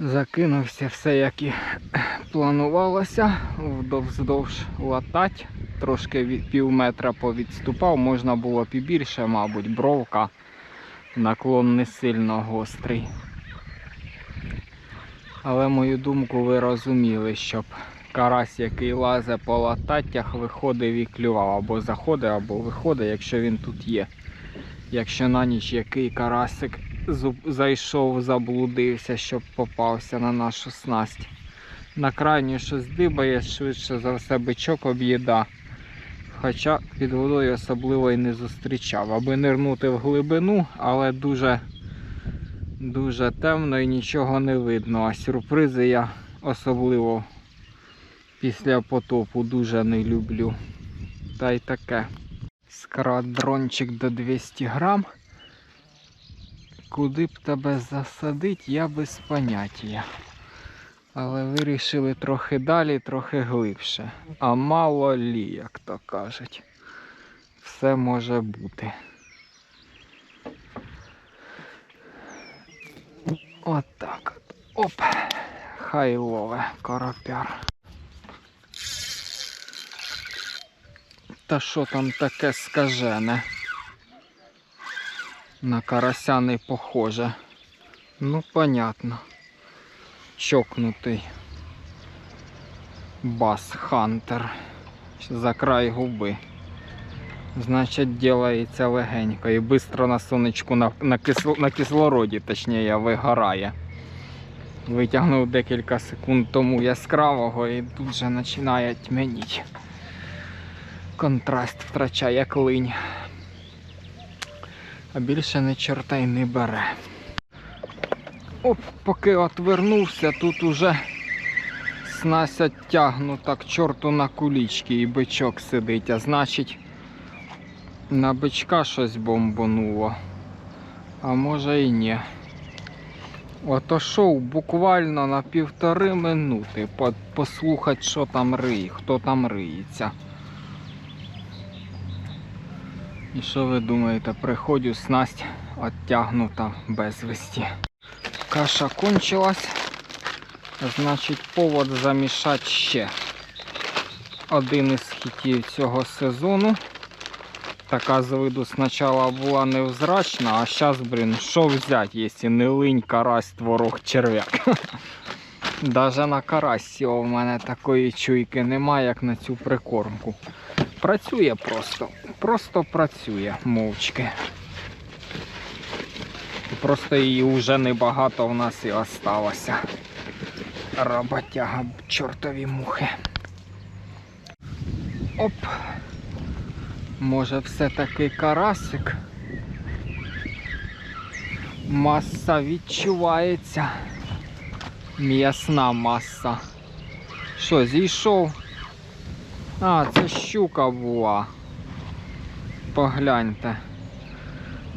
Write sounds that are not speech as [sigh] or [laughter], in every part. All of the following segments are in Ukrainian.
Закинувся все, як і планувалося, вздовж латать. Трошки від пів метра повідступав, можна було б мабуть, бровка. Наклон не сильно гострий. Але мою думку ви розуміли, щоб карась, який лазе по лататтях, виходив і клював. Або заходить, або виходить, якщо він тут є. Якщо на ніч який карасик зайшов, заблудився, щоб попався на нашу снасть. На крайню щось дибає, швидше за все бичок об'їда. Хоча під водою особливо і не зустрічав, аби нирнути в глибину, але дуже, дуже темно і нічого не видно. А сюрпризи я особливо після потопу дуже не люблю. Та й таке. Скрат дрончик до 200 грам. Куди б тебе засадить, я без поняття. Але вирішили трохи далі, трохи глибше. А мало лі, як то кажуть. Все може бути. От так от. Оп. Хай лове коропяр. Та що там таке скажене? На карася не похоже. Ну, понятно. Чокнутий. Бас Хантер. За край губи. Значить, ділається легенько і швидко на сонечку на, на, кисло, на кислороді, точніше, вигорає. Витягнув декілька секунд тому яскравого і тут же починає тьмяніти. Контраст втрачає клинь. А більше чорта й не бере. Оп, поки отвернувся, тут уже снасть оттягнута к чорту на кулічки і бичок сидить, а значить на бичка щось бомбануло. А може і ні. Отошов буквально на півтори минути послухати, що там риє, хто там риється. І що ви думаєте, приходю снасть оттягнута без весті. Каша кончилась. Значить, повод замішати ще. Один із хітів цього сезону. Така з виду спочатку була невзрачна, а зараз, блін, що взяти, якщо не линь, карась, творог, черв'як. [laughs] Даже на карасі у мене такої чуйки немає, як на цю прикормку. Працює просто. Просто працює мовчки. Просто її вже небагато в нас і осталося. Роботяга, чортові мухи. Оп. Може все-таки карасик. Маса відчувається. М'ясна маса. Що, зійшов? А, це щука була. Погляньте.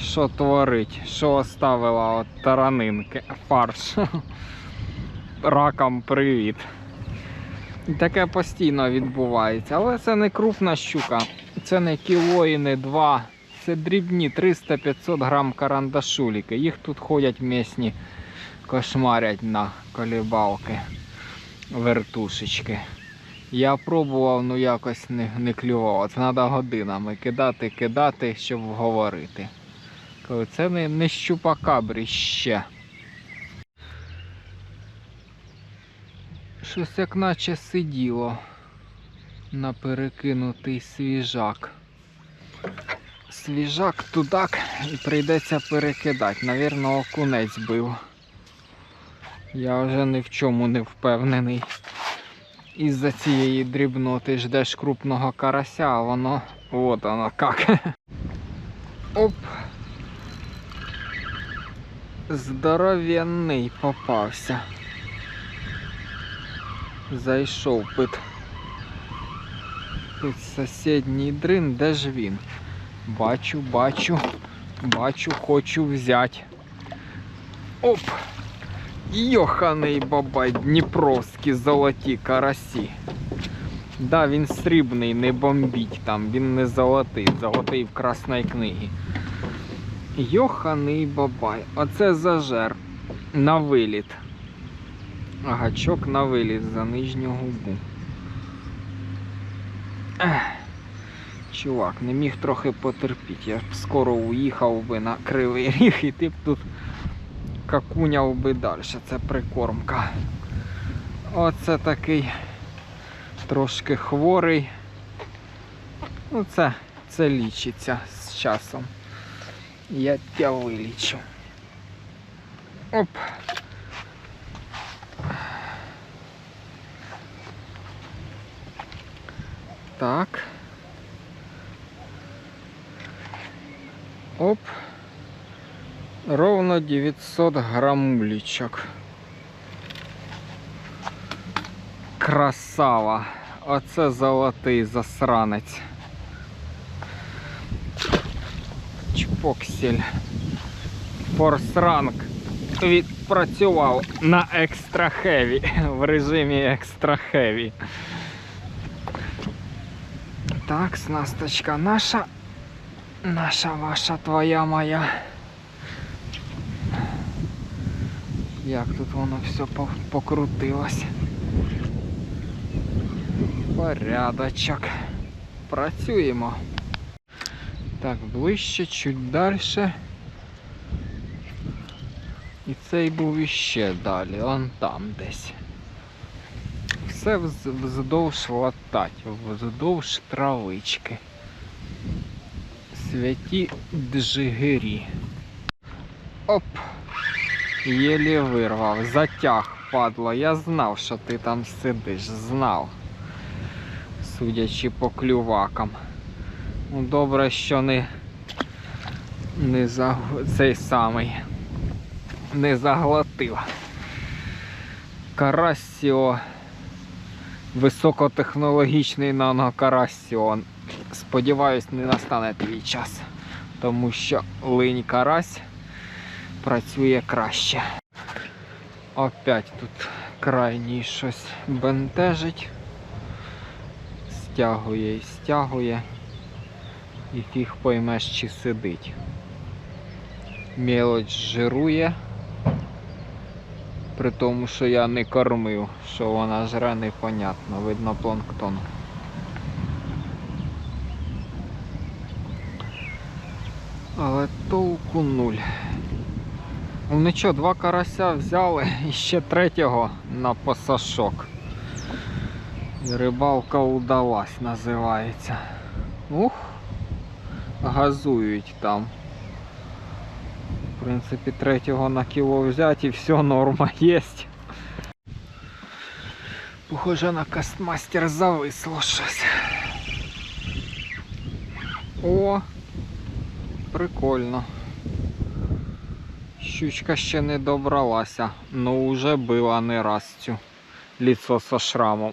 Що творить? Що оставила от таранинки? Фарш. [laughs] Ракам привіт. Таке постійно відбувається. Але це не крупна щука. Це не кіло і не два. Це дрібні 300-500 грам карандашуліки. Їх тут ходять місні, кошмарять на колібалки, вертушечки. Я пробував, ну якось не, не клювало. Це треба годинами кидати, кидати, щоб говорити. Це не, не щупакабрі ще. Щось як наче сиділо на перекинутий свіжак. Свіжак тудак і прийдеться перекидати. Навірно, окунець бив. Я вже ні в чому не впевнений. Із-за цієї дрібноти ждеш крупного карася, а воно. От воно як. [laughs] Оп. Здоровенний попався. Зайшов під, під сусідній дрин, де ж він? Бачу, бачу, бачу, хочу взяти. Оп! Йоханий бабай, дніпровські золоті карасі. Да, він срібний, не бомбіть там, він не золотий, золотий в красної книги. Йоханий бабай, оце зажер на виліт. Гачок на виліз за нижню губу. Ех. Чувак, не міг трохи потерпіти. Я б скоро уїхав би на кривий ріг і ти б тут какуняв би далі. Це прикормка. Оце такий трошки хворий. Ну це, це лічиться з часом. Я тебе вилічу. Оп. Так. Оп. Ровно 900 грамулечок. Красава. Оце золотий засранець. Чпоксель. Форсранг відпрацював на екстра хеві в режимі екстра хеві. Так, снасточка наша. Наша, ваша, твоя, моя. Як тут воно все по- покрутилось. Порядочок. Працюємо. Так, ближче, чуть далі. І цей був іще далі, он там десь. Все вз- вздовж латать, вздовж травички. Святі джигирі. Оп! Єлі вирвав, затяг, падло. Я знав, що ти там сидиш, знав. Судячи по клювакам. Ну, добре, що не, не за цей самий не заглотив. Карасіо. Високотехнологічний нанокарасіон. Сподіваюсь, не настане твій час, тому що линь карась працює краще. Опять тут крайній щось бентежить. Стягує і стягує. І фіг поймеш, чи сидить. Мелоч жирує. При тому, що я не кормив, що вона жре непонятно, видно планктон. Але толку нуль. Ну нічого, два карася взяли [laughs] і ще третього на посашок. І рибалка удалась, називається. Ух, газують там. В принципі, третього на кіло взяти і все, норма [laughs] є. Похоже на кастмастер зависло щось. О! Прикольно. Щучка ще не добралася, но вже била не раз цю ліцо со шрамом.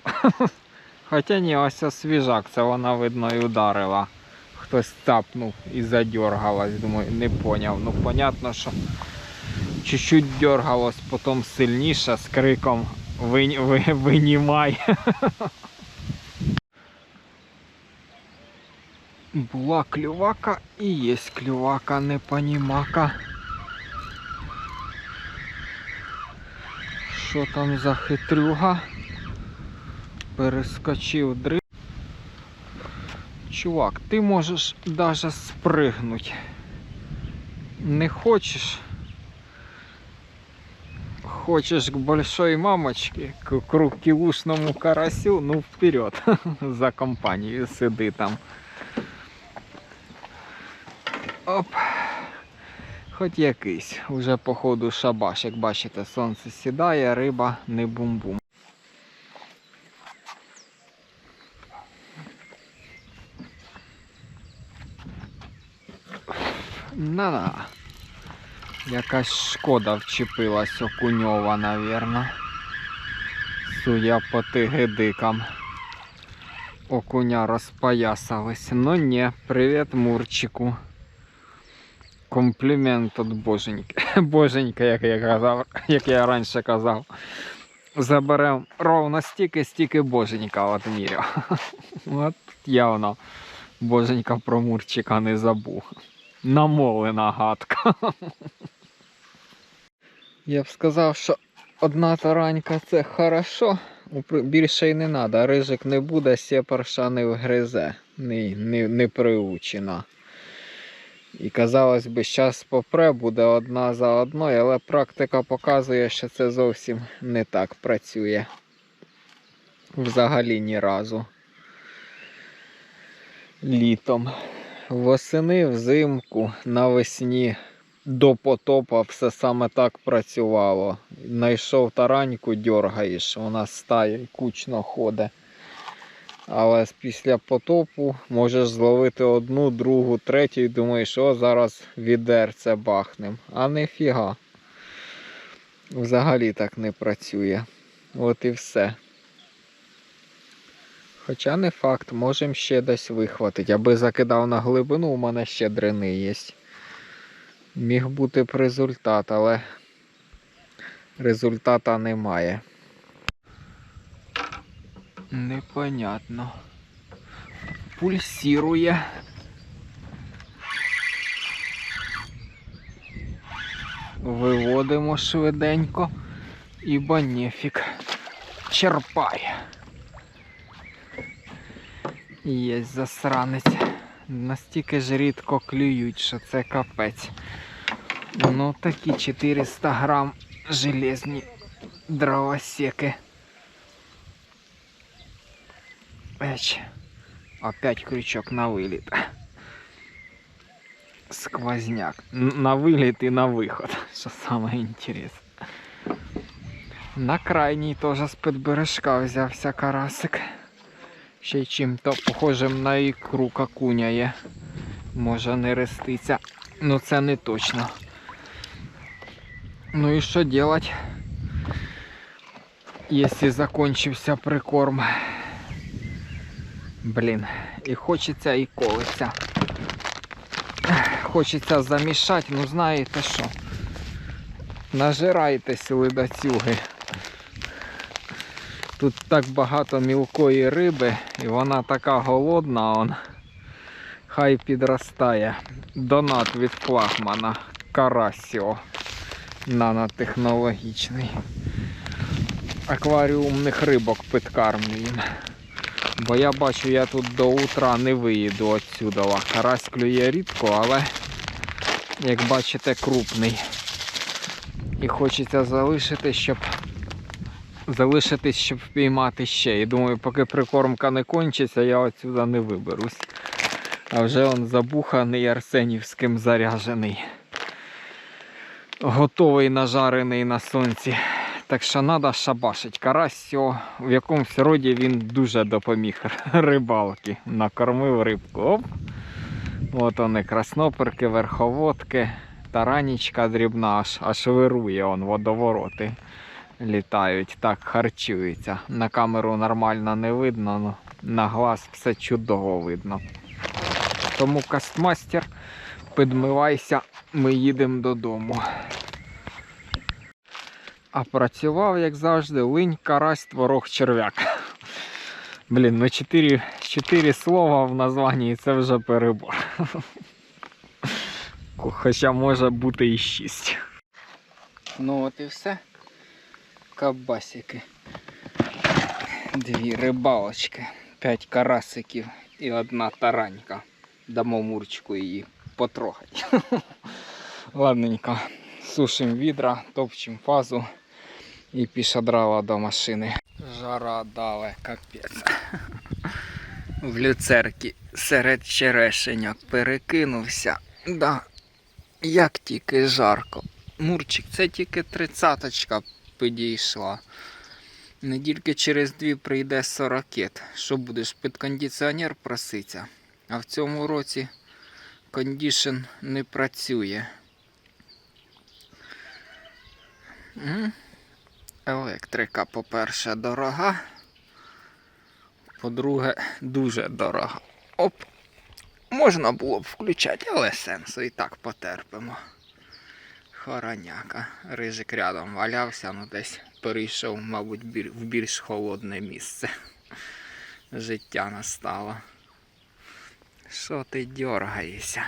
[laughs] Хоча ні, ось свіжак, це вона видно і ударила. Хтось цапнув і задергалась, думаю, не поняв. Ну понятно, що чуть-чуть дергалось, потім сильніше з криком «Винь- ви, винімай. [laughs] Була клювака і є клювака, не понімака. Що там за хитрюга? Перескочив дриб. Чувак, ти можеш даже спригнуть. Не хочеш? Хочешь к большой мамочке, к кругкілушному карасю, ну вперед, [laughs] за компанію сиди там. Оп. Хоч якийсь. Уже походу шабаш, як бачите, сонце сідає, риба не бум-бум. На-на. Якась шкода вчепилась окуньова, навірно. Судя по тигидикам. Окуня розпоясались. Ну не, привіт Мурчику. Комплімент від боженьки. [laughs] Боженька, як я казав, як я раніше казав. Заберем ровно стільки, стільки боженька от міряв. [laughs] От явно боженька про Мурчика не забув. Намолена гадка. [laughs] Я б сказав, що одна таранька це хорошо. Більше й не треба. Рижик не буде, сєпарша не вгризе, не, не, не приучена. І казалось би, зараз попре буде одна за одною, але практика показує, що це зовсім не так працює. Взагалі ні разу. Літом. Восени, взимку, навесні до потопа все саме так працювало. Найшов тараньку, дьоргаєш, вона стає кучно ходить. Але після потопу можеш зловити одну, другу, третю і думаєш, о, зараз відерце бахнем. А не фіга. Взагалі так не працює. От і все. Хоча не факт, можемо ще десь вихватити. Аби закидав на глибину, у мене ще дрини є. Міг бути б результат, але результата немає. Непонятно. Пульсирує. Виводимо швиденько. І банефік черпає. Є засранець. Настільки ж рідко клюють, що це капець. Ну такі 400 грам железні дровосеки. Еч. Опять крючок на виліт. Сквозняк. Н- На виліт і на виход. [laughs] Що саме інтересне. На крайній теж з підбережка взявся карасик. Ще й чим-то похожим на ікру какуняє. Може не реститься. Ну це не точно. Ну і що делать? Если закончився прикорм. Блін, і хочеться і колиться. Хочеться замішати, ну знаєте що. Нажирайтесь, ледацюги. Тут так багато мілкої риби, і вона така голодна, он. Хай підростає. Донат від флагмана Карасіо. Нанотехнологічний. Акваріумних рибок підкармлюємо. Бо я бачу, я тут до утра не виїду отсюда. Карась клює рідко, але, як бачите, крупний. І хочеться залишити, щоб залишитись, щоб впіймати ще. І думаю, поки прикормка не кончиться, я отсюда не виберусь. А вже он забуханий Арсенівським заряжений. Готовий нажарений на сонці. Так що треба шабашить. Карась в якомусь роді він дуже допоміг [laughs] рибалки. Накормив рибку. Оп. От вони, красноперки, верховодки, таранічка дрібна, аж, аж вирує он, водовороти літають, так харчуються. На камеру нормально не видно, ну, на глаз все чудово видно. Тому кастмастер, підмивайся, ми їдемо додому. А працював, як завжди, линь, карась, творог, черв'як. Блін, ну 4, 4 слова в названні і це вже перебор. Хоча може бути і 6. Ну от і все. Кабасики. Дві рибалочки, п'ять карасиків і одна таранька. Дамо мурчику її потрогати. Ладненько, сушимо відра, топчемо фазу і пішодрала до машини. Жара дали, капець. В люцерки серед черешеньок перекинувся. Да, як тільки жарко. Мурчик, це тільки тридцяточка підійшла. Недільки через дві прийде сорокет. Що будеш під кондиціонер проситься? А в цьому році кондішн не працює. М? Електрика, по-перше, дорога. По-друге, дуже дорога. Оп! Можна було б включати, але сенсу і так потерпимо. Хороняка. Рижик рядом валявся, ну десь перейшов, мабуть, в більш холодне місце. Життя настало. Що ти дергаєшся?